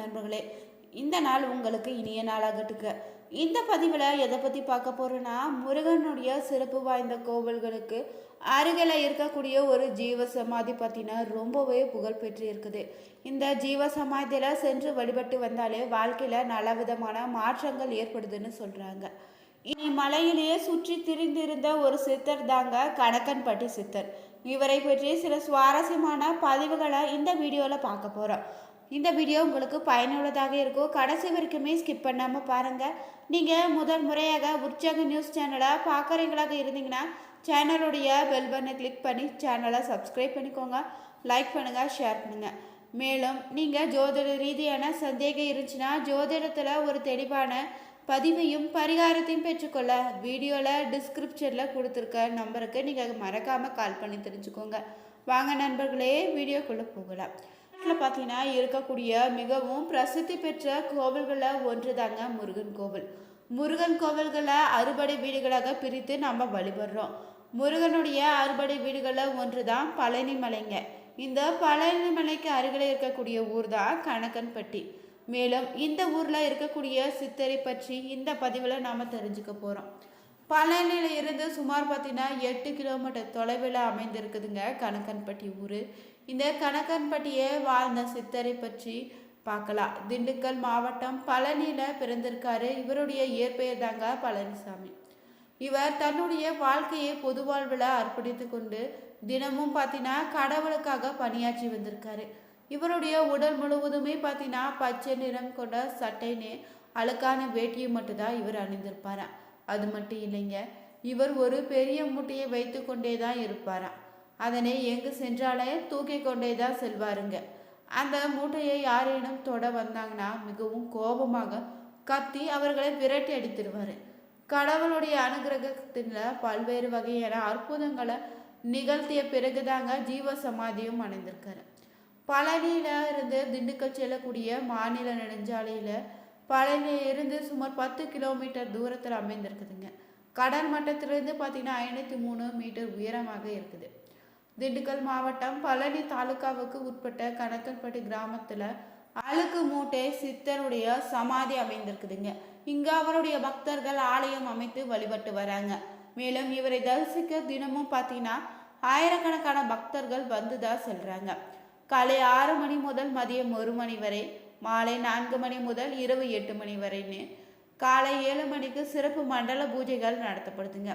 நண்பர்களே. இந்த நாள் உங்களுக்கு இனிய நாளாகட்டுக்க இந்த பதிவில் எதை பற்றி பார்க்க போகிறோன்னா முருகனுடைய சிறப்பு வாய்ந்த கோவில்களுக்கு அருகில் இருக்கக்கூடிய ஒரு ஜீவ சமாதி பார்த்தீங்கன்னா ரொம்பவே புகழ் பெற்று இருக்குது இந்த ஜீவ சமாதியில் சென்று வழிபட்டு வந்தாலே வாழ்க்கையில் நல்ல விதமான மாற்றங்கள் ஏற்படுதுன்னு சொல்கிறாங்க இனி மலையிலேயே சுற்றி திரிந்திருந்த ஒரு சித்தர் தாங்க கணக்கன்பட்டி சித்தர். இவரை பற்றி சில சுவாரஸ்யமான பதிவுகளை இந்த வீடியோவில் பார்க்க போகிறோம் இந்த வீடியோ உங்களுக்கு பயனுள்ளதாக இருக்கும் கடைசி வரைக்குமே ஸ்கிப் பண்ணாமல் பாருங்கள் நீங்கள் முதல் முறையாக உற்சாக நியூஸ் சேனலை பார்க்குறீங்களாக இருந்தீங்கன்னா சேனலுடைய பெல் பட்டனை கிளிக் பண்ணி சேனலை சப்ஸ்கிரைப் பண்ணிக்கோங்க. லைக் பண்ணுங்கள் ஷேர் பண்ணுங்கள் மேலும் நீங்கள் ஜோதிட ரீதியான சந்தேகம் இருந்துச்சுன்னா ஜோதிடத்தில் ஒரு தெளிவான பதிவையும் பரிகாரத்தையும் பெற்றுக்கொள்ள வீடியோவில் டிஸ்கிரிப்ஷனில் கொடுத்துருக்க நம்பருக்கு நீங்கள் மறக்காமல் கால் பண்ணி தெரிஞ்சுக்கோங்க. வாங்க நண்பர்களே வீடியோக்குள்ளே போகலாம். பார்த்தீங்கன்னா இருக்கக்கூடிய மிகவும் பிரசித்தி பெற்ற கோவில்களில் ஒன்று தாங்க முருகன் கோவில். முருகன் கோவில்களை அறுபடை வீடுகளாக பிரித்து நம்ம வழிபடுறோம். முருகனுடைய அறுபடை வீடுகளில் ஒன்று தான் பழனிமலைங்க. இந்த பழனி மலைக்கு அருகில் இருக்கக்கூடிய ஊர் தான் கணக்கன்பட்டி. மேலும் இந்த ஊரில் இருக்கக்கூடிய சித்தரை பற்றி இந்த பதிவில் நாம் தெரிஞ்சுக்க போகிறோம் பழனியில் இருந்து சுமார் பார்த்தீங்கன்னா எட்டு கிலோமீட்டர் தொலைவில் அமைந்திருக்குதுங்க கணக்கன்பட்டி ஊர். இந்த கணக்கன்பட்டியை வாழ்ந்த சித்தரை பற்றி பார்க்கலாம். திண்டுக்கல் மாவட்டம் பழனியில் பிறந்திருக்காரு. இவருடைய இயற்பெயர் தாங்க பழனிசாமி. இவர் தன்னுடைய வாழ்க்கையை பொது வாழ்வில் அர்ப்பணித்து கொண்டு தினமும் பார்த்தீங்கன்னா கடவுளுக்காக பணியாற்றி வந்திருக்காரு. இவருடைய உடல் முழுவதுமே பார்த்தீங்கன்னா பச்சை நிறம் கொண்ட சட்டைன்னு அழுக்கான வேட்டியை மட்டும்தான் இவர் அணிந்திருப்பாராம். அது மட்டும் இல்லைங்க இவர் ஒரு பெரிய மூட்டையை வைத்து கொண்டே தான் இருப்பாராம். அதனை எங்கு சென்றாலே தூக்கி கொண்டே தான் செல்வாருங்க. அந்த மூட்டையை யாரேனும் தொட வந்தாங்கன்னா மிகவும் கோபமாக கத்தி அவர்களை விரட்டி அடித்திருவார். கடவுளுடைய அனுகிரகத்தில் பல்வேறு வகையான அற்புதங்களை நிகழ்த்திய பிறகுதாங்க ஜீவ சமாதியும் அடைந்திருக்காரு. பழனியில இருந்து திண்டுக்கல் செல்லக்கூடிய மாநில நெடுஞ்சாலையில் பழனியில இருந்து சுமார் பத்து கிலோமீட்டர் தூரத்தில் அமைந்திருக்குதுங்க. கடல் மட்டத்திலிருந்து பார்த்தீங்கன்னா ஐநூற்றி மூணு மீட்டர் உயரமாக இருக்குது. திண்டுக்கல் மாவட்டம் பழனி தாலுகாவுக்கு உட்பட்ட கணக்கன்பட்டி கிராமத்தில் அழுக்கு மூட்டை சித்தருடைய சமாதி அமைந்திருக்குதுங்க. இங்கே அவருடைய பக்தர்கள் ஆலயம் அமைத்து வழிபட்டு வராங்க. மேலும் இவரை தரிசிக்க தினமும் பார்த்தீங்கன்னா ஆயிரக்கணக்கான பக்தர்கள் வந்துதான் செல்கிறாங்க காலை ஆறு மணி முதல் மதியம் ஒரு மணி வரை மாலை நான்கு மணி முதல் இரவு எட்டு மணி வரைன்னு காலை ஏழு மணிக்கு சிறப்பு மண்டல பூஜைகள் நடத்தப்படுதுங்க.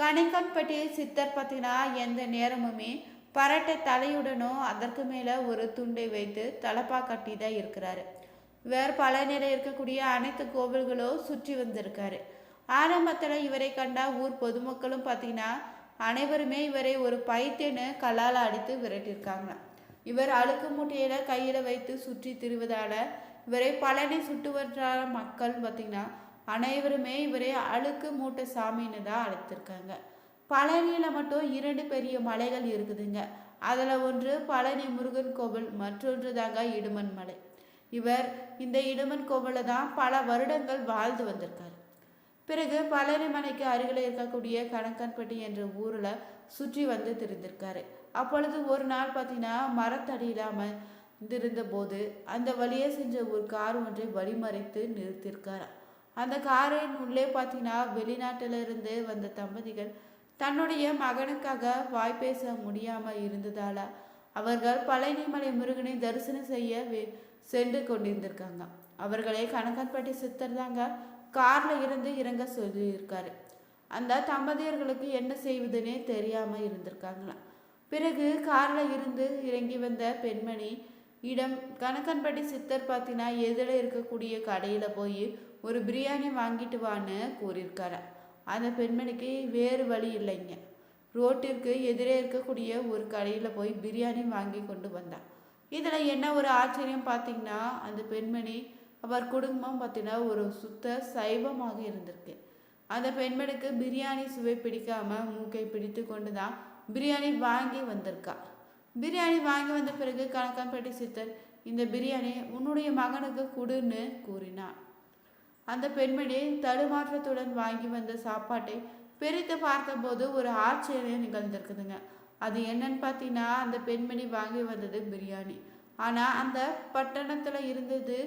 கணிக்கன்பட்டி சித்தர் பார்த்தீங்கன்னா எந்த நேரமுமே பரட்டை தலையுடனோ அதற்கு மேலே ஒரு துண்டை வைத்து தலப்பா கட்டி தான் இருக்கிறாரு. வேறு பழனியில் இருக்கக்கூடிய அனைத்து கோவில்களும் சுற்றி வந்திருக்காரு. ஆரம்பத்தில் இவரை கண்டா ஊர் பொதுமக்களும் பார்த்தீங்கன்னா அனைவருமே இவரை ஒரு பைத்தியன்னு கல்லால் அடித்து விரட்டியிருக்காங்க. இவர் அழுக்கு மூட்டையில கையில் வைத்து சுற்றி திரிவதால இவரை பழனி சுட்டு வர்ற மக்கள் பார்த்தீங்கன்னா அனைவருமே இவரே அழுக்கு மூட்டை சாமின்னு தான் அழைத்திருக்காங்க. பழனியில் மட்டும் இரண்டு பெரிய மலைகள் இருக்குதுங்க. அதில் ஒன்று பழனி முருகன் கோவில் மற்றொன்று தாங்க இடுமன் மலை. இவர் இந்த இடுமன் கோவிலில் தான் பல வருடங்கள் வாழ்ந்து வந்திருக்கார். பிறகு பழனி மலைக்கு அருகில் இருக்கக்கூடிய கணக்கன்பட்டி என்ற ஊரில் சுற்றி வந்து திரிந்திருக்காரு. அப்பொழுது ஒரு நாள் பார்த்தீங்கன்னா மரத்தடியில் அமர்ந்திருந்த போது அந்த வழியே சென்ற ஒரு கார் ஒன்றை வழிமறைத்து நிறுத்தியிருக்காரு அந்த காரின் உள்ளே பார்த்தீங்கன்னா வெளிநாட்டிலிருந்து வந்த தம்பதிகள் தன்னுடைய மகனுக்காக வாய் பேச முடியாமல் இருந்ததால அவர்கள் பழனிமலை முருகனை தரிசனம் செய்ய சென்று கொண்டிருந்திருக்காங்க. அவர்களே கணக்கன்பட்டி சித்தர் தாங்க கார்ல இருந்து இறங்க சொல்லியிருக்காரு. அந்த தம்பதியர்களுக்கு என்ன செய்வதுன்னே தெரியாமல் இருந்திருக்காங்களாம் பிறகு கார்ல இருந்து இறங்கி வந்த பெண்மணி இடம் கணக்கன்பட்டி சித்தர் பார்த்தீங்கன்னா எதில் இருக்கக்கூடிய கடையில் போய் ஒரு பிரியாணி வாங்கிட்டு வான்னு கூறியிருக்காரு. அந்த பெண்மணிக்கு வேறு வழி இல்லைங்க. ரோட்டிற்கு எதிரே இருக்கக்கூடிய ஒரு கடையில் போய் பிரியாணி வாங்கி கொண்டு வந்தான் இதில் என்ன ஒரு ஆச்சரியம் பார்த்தீங்கன்னா அந்த பெண்மணி அவர் குடும்பம் பார்த்தீங்கன்னா ஒரு சுத்த சைவமாக இருந்திருக்கு. அந்த பெண்மணிக்கு பிரியாணி சுவை பிடிக்காமல் மூக்கை பிடித்து கொண்டு தான் பிரியாணி வாங்கி வந்திருக்கா. பிரியாணி வாங்கி வந்த பிறகு கணக்கன்பட்டி சித்தர் இந்த பிரியாணி உன்னுடைய மகனுக்கு கொடுன்னு கூறினார் அந்த பெண்மணி தடுமாற்றத்துடன் வாங்கி வந்த சாப்பாட்டை பிரித்து பார்த்தபோது ஒரு ஆச்சரியம் நிகழ்ந்திருக்குதுங்க. அது என்னன்னு பார்த்தீங்கன்னா அந்த பெண்மணி வாங்கி வந்தது பிரியாணி. ஆனால் அந்த பட்டணத்தில் இருந்தது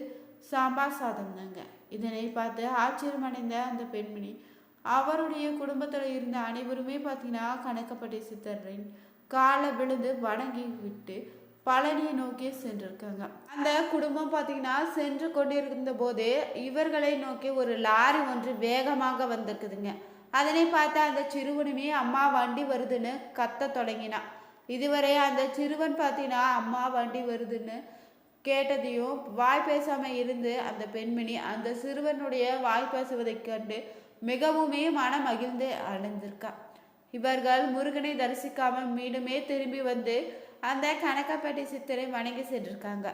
சாம்பார் சாதம் தாங்க இதனை பார்த்து ஆச்சரியமடைந்த அந்த பெண்மணி அவருடைய குடும்பத்தில் இருந்த அனைவருமே பார்த்தீங்கன்னா கணக்கப்பட்டி சித்தரின் காலை விழுந்து வணங்கி விட்டு பழனியை நோக்கி சென்றிருக்காங்க. அந்த குடும்பம் பார்த்தீங்கன்னா சென்று கொண்டிருந்த போதே இவர்களை நோக்கி ஒரு லாரி ஒன்று வேகமாக வந்திருக்குதுங்க. அதனை பார்த்தா அந்த சிறுவனுமே அம்மா வண்டி வருதுன்னு கத்த தொடங்கினான். இதுவரை அந்த சிறுவன் பார்த்தீங்கன்னா அம்மா வண்டி வருதுன்னு கேட்டதையும் வாய் பேசாம இருந்து அந்த பெண்மணி அந்த சிறுவனுடைய வாய் பேசுவதைக் கண்டு மிகவுமே மன மகிழ்ந்து அடைந்திருக்கா. இவர்கள் முருகனை தரிசிக்காமல் மீண்டுமே திரும்பி வந்து அந்த கணக்கம்பட்டி சித்தரை வணங்கி சென்றிருக்காங்க.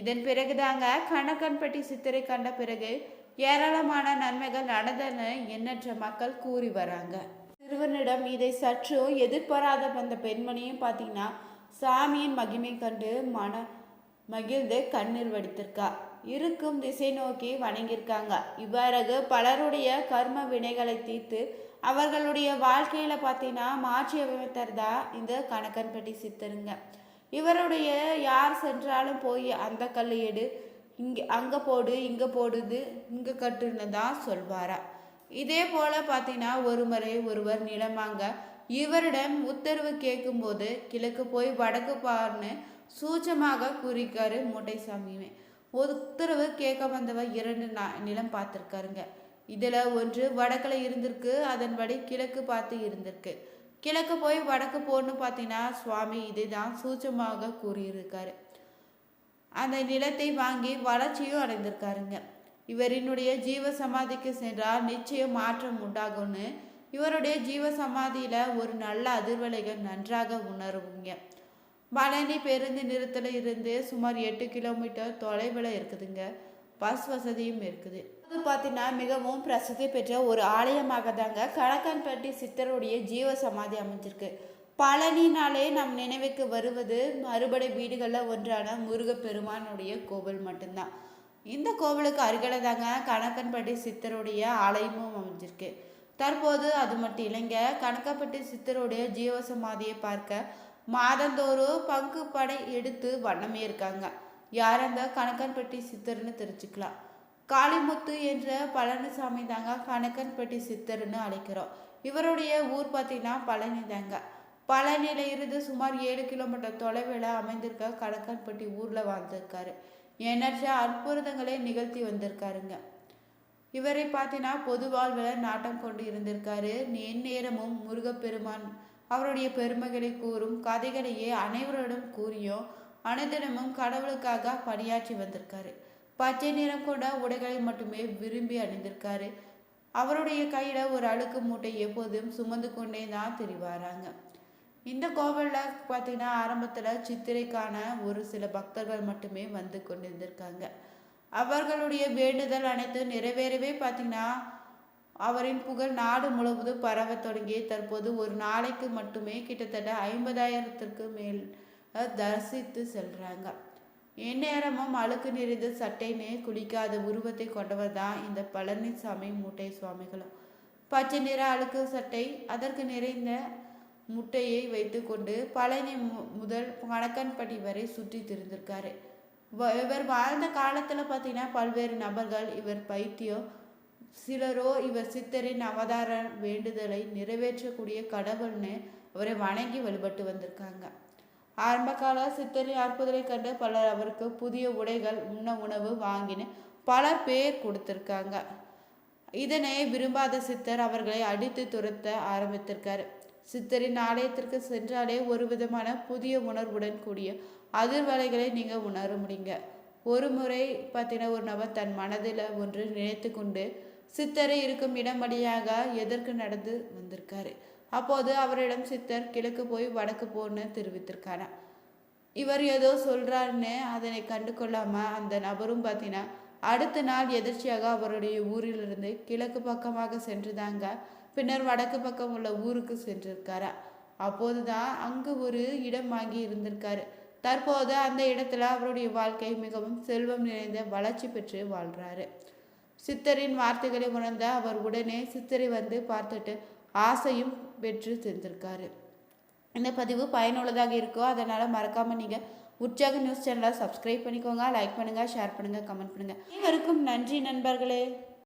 இதன் பிறகுதாங்க கணக்கன்பட்டி சித்தரை கண்ட பிறகு ஏராளமான நன்மைகள் நடந்தன எண்ணற்ற மக்கள் கூறி வராங்க. சிறுவனிடம் இதை சற்று எதிர்பாராத வந்த பெண்மணியும் பார்த்தீங்கன்னா சாமியின் மகிமை கண்டு மன மகிழ்ந்து கண்ணீர் வடித்திருக்கா. இருக்கும் திசை நோக்கி வணங்கியிருக்காங்க. இவ்வாறு பலருடைய கர்ம வினைகளை தீர்த்து அவர்களுடைய வாழ்க்கையில் பார்த்தீங்கன்னா மாற்றி அமைத்தறதா இந்த கணக்கன்பட்டி சித்தருங்க. இவருடைய யார் சென்றாலும் போய் அந்த கல் எடு இங்கே அங்கே போடு இங்கே போடுது இங்கே கட்டுன்னு தான் சொல்வாரா. இதே போல் பார்த்தீங்கன்னா ஒரு முறை ஒருவர் நிலமாங்க. இவரிடம் உத்தரவு கேட்கும்போது கிழக்கு போய் வடக்கு பாருன்னு சூச்சமாக கூறிக்காரு மூட்டைசாமியுமே. உத்தரவு கேட்க வந்தவர் இரண்டு நா- நிலம் பார்த்துருக்காருங்க. இதில் ஒன்று வடக்கில் இருந்திருக்கு அதன்படி கிழக்கு பார்த்து இருந்திருக்கு. கிழக்கு போய் வடக்கு போன்னு பார்த்தீங்கன்னா சுவாமி இதுதான் சூச்சமாக கூறியிருக்காரு. அந்த நிலத்தை வாங்கி வளர்ச்சியும் அடைந்திருக்காருங்க. இவரினுடைய ஜீவ சமாதிக்கு சென்றால் நிச்சயம் மாற்றம் உண்டாகும்னு இவருடைய ஜீவ சமாதியில் ஒரு நல்ல அதிர்வலைகள் நன்றாக உணருவீங்க. பழனி பேருந்து நிறுத்தில் இருந்து சுமார் எட்டு கிலோமீட்டர் தொலைவில் இருக்குதுங்க. பஸ் வசதியும் இருக்குது. அது பார்த்தீங்கன்னா மிகவும் பிரசித்தி பெற்ற ஒரு ஆலயமாக தாங்க கணக்கன்பட்டி சித்தருடைய ஜீவ சமாதி அமைஞ்சிருக்கு. பழனினாலே நம் நினைவுக்கு வருவது மறுபடி வீடுகளில் ஒன்றான முருகப்பெருமானுடைய கோவில் மட்டும்தான். இந்த கோவிலுக்கு அருகில தாங்க கணக்கன்பட்டி சித்தருடைய ஆலயமும் அமைஞ்சிருக்கு. தற்போது அது மட்டும் இல்லைங்க கணக்கப்பட்டி சித்தருடைய ஜீவ சமாதியை பார்க்க மாதந்தோறும் பங்கு படை எடுத்து வண்ணமே இருக்காங்க. யாராக இருந்தால் கணக்கன்பட்டி சித்தர்னு தெரிஞ்சுக்கலாம். காளிமுத்து என்ற பழனிசாமி தாங்க கணக்கன்பட்டி சித்தர்னு அழைக்கிறோம். இவருடைய ஊர் பார்த்தீங்கன்னா பழனி தாங்க. பழனியில இருந்து சுமார் ஏழு கிலோமீட்டர் தொலைவில் அமைந்திருக்க கணக்கன்பட்டி ஊரில் வாழ்ந்திருக்காரு. எண்ணற்ற அற்புதங்களை நிகழ்த்தி வந்திருக்காருங்க. இவரை பார்த்தீங்கன்னா பொது வாழ்வில் நாட்டம் கொண்டு இருந்திருக்காரு. நேரமும் முருகப்பெருமான் அவருடைய பெருமைகளை கூறும் கதைகளையே அனைவரிடம் கூறியும் அனுதினமும் கடவுளுக்காக பணியாற்றி வந்திருக்காரு. பச்சை நிறம் கொண்ட உடைகளை மட்டுமே விரும்பி அணிந்திருக்காரு. அவருடைய கையில ஒரு அழுக்கு மூட்டை எப்போதும் சுமந்து கொண்டே தான் திரிவாராங்க. இந்த கோவிலில் பார்த்தீங்கன்னா ஆரம்பத்தில் சித்திரைக்கான ஒரு சில பக்தர்கள் மட்டுமே வந்து கொண்டிருந்திருக்காங்க. அவர்களுடைய வேண்டுதல் அனைத்து நிறைவேறவே பார்த்தீங்கன்னா அவரின் புகழ் நாடு முழுவதும் பரவ தொடங்கி தற்போது ஒரு நாளைக்கு மட்டுமே கிட்டத்தட்ட ஐம்பதாயிரத்திற்கு மேல் தரிசித்து செல்றாங்க. எந்நேரமும் அழுக்கு நிறைந்த சட்டைன்னு குளிக்காத உருவத்தை கொண்டவர் தான் இந்த பழனிசாமி மூட்டை சுவாமிகளும். பச்சை நிற அழுக்கு சட்டை அதற்கு நிறைந்த முட்டையை வைத்துக்கொண்டு பழனி மு- முதல் கணக்கன்பட்டி வரை சுற்றி திரிந்திருக்காரு. வ- இவர் வாழ்ந்த காலத்தில் பார்த்தீங்கன்னா பல்வேறு நபர்கள் இவர் பைத்தியம் சிலரோ இவர் சித்தரின் அவதார வேண்டுதலை நிறைவேற்றக்கூடிய கடவுள்னு அவரை வணங்கி வழிபட்டு வந்திருக்காங்க. ஆரம்பகால சித்தரின் அற்புதத்தை கண்டு பலர் அவருக்கு புதிய உடைகள் உண்ண உணவு வாங்கின்னு பல பேர் கொடுத்திருக்காங்க. இதனை விரும்பாத சித்தர் அவர்களை அடித்து துரத்த ஆரம்பித்திருக்காரு. சித்தரின் ஆலயத்திற்கு சென்றாலே ஒரு விதமான புதிய உணர்வுடன் கூடிய அதிர்வலைகளை நீங்க உணர முடியுங்க. ஒரு முறை பார்த்தீங்கன்னா ஒரு நபர் தன் மனதில் ஒன்று நினைத்து கொண்டு சித்தரை இருக்கும் இடம் வழியாக எதற்கு நடந்து வந்திருக்காரு? அப்போது அவரிடம் சித்தர் கிழக்கு போய் வடக்கு போன்னு தெரிவித்திருக்காராம் இவர் ஏதோ சொல்கிறாருன்னு அதனை கண்டு கொள்ளாமல் அந்த நபரும் பார்த்தீங்கன்னா அடுத்த நாள் எதிர்ச்சியாக அவருடைய ஊரிலிருந்து கிழக்கு பக்கமாக சென்றுதாங்க பின்னர் வடக்கு பக்கம் உள்ள ஊருக்கு சென்றிருக்காரா? அப்போதுதான் அங்கு ஒரு இடம் வாங்கி இருந்திருக்காரு. தற்போது அந்த இடத்துல அவருடைய வாழ்க்கை மிகவும் செல்வம் நிறைந்த வளர்ச்சி பெற்று வாழ்கிறாரு சித்தரின் வார்த்தைகளை உணர்ந்த அவர் உடனே சித்தரை வந்து பார்த்துட்டு ஆசையும் வெற்றி சென்றிருக்காரு இந்த பதிவு பயனுள்ளதாக இருக்கோ அதனால் மறக்காமல் நீங்கள் உற்சாக நியூஸ் சேனலை சப்ஸ்கிரைப் பண்ணிக்கோங்க லைக் பண்ணுங்கள் ஷேர் பண்ணுங்கள் கமெண்ட் பண்ணுங்கள் அனைவருக்கும் நன்றி நண்பர்களே.